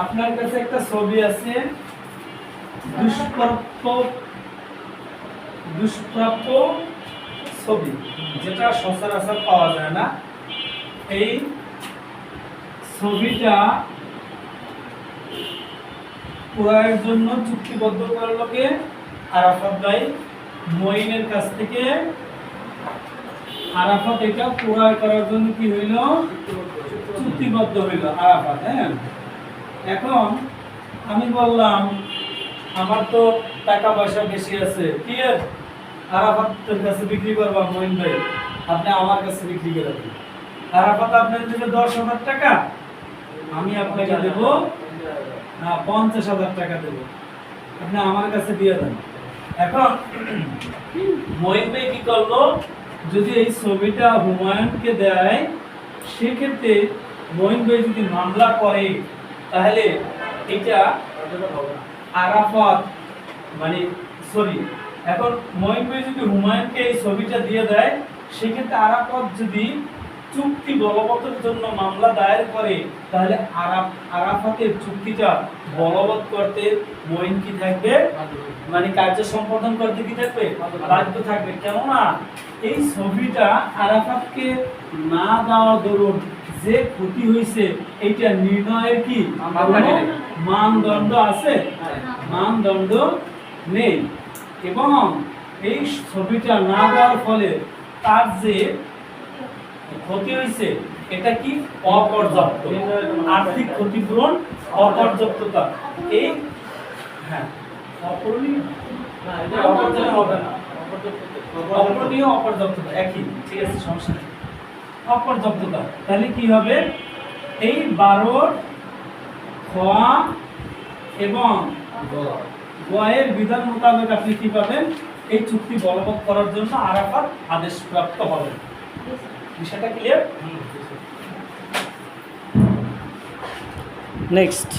আপনার কাছে একটা ছবি আছে, দুষ্প্রাপ্য দুষ্প্রাপ্য ছবি, যেটা সচরাচর পাওয়া যায় না। এই ছবিটা ক্রয়ের জন্য চুক্তিবদ্ধ করলোকে আরাফাত ভাই মঈনের কাছ থেকে আরাফাত এটা ক্রয় করার জন্য কি হইল? চুক্তিবদ্ধ হইল, আরাফাত হ্যাঁ? এখন আমি বললাম, আমার তো টাকা পয়সা বেশি আছে, কি আরাফাতের কাছে বিক্রি করবা, মঈন ভাই, আপনি আমার কাছে বিক্রি করে দেবেন আরাফাত আপনার দেবে দশ হাজার টাকা? আমি আপনাকে দেবো, না, পঞ্চাশ হাজার টাকা দেবো। আপনি আমার কাছে দিয়ে দেন। এখন মহিন ভাই কি করল? যদি এই ছবিটা হুমায়ুনকে দেয়, সেক্ষেত্রে মহিন ভাই যদি মামলা করে, তাহলে এটা আরাফাত মানে সরি, এখন ভাই যদি হুমায়ুনকে এই ছবিটা দিয়ে দেয়, সেক্ষেত্রে আরাফাত যদি চুক্তি বলবতের জন্য মামলা দায়ের করে তাহলে আরাফ আরাফাতের চুক্তিটা বলবৎ করতে মহিন কি থাকবে? মানে কার্য সম্পাদন করতে কি থাকবে? বাধ্য থাকবে। কেননা এই ছবিটা আরাফাতকে না দেওয়া দরুন যে ক্ষতি হয়েছে এইটা নির্ণয়ের কি? মানদণ্ড আছে? মানদণ্ড নেই। এবং এই ছবিটা না দেওয়ার ফলে তার যে ক্ষতি হয়েছে এটা কি? অপর্যাপ্ত। আর্থিক ক্ষতিপূরণ অপর্যাপ্ততা। এই হ্যাঁ। এটা অপর্যাপ্ত হবে না। একই। ঠিক আছে, সমস্যা নেই। তাহলে কি হবে? এই বারোর খোয়া এবং গয়ের বিধান মোতাবেক আপনি কি পাবেন? এই চুক্তি বলবৎ করার জন্য আরাফাত আদেশ প্রাপ্ত হবেন বিষয়টা ক্লিয়ার নেক্সট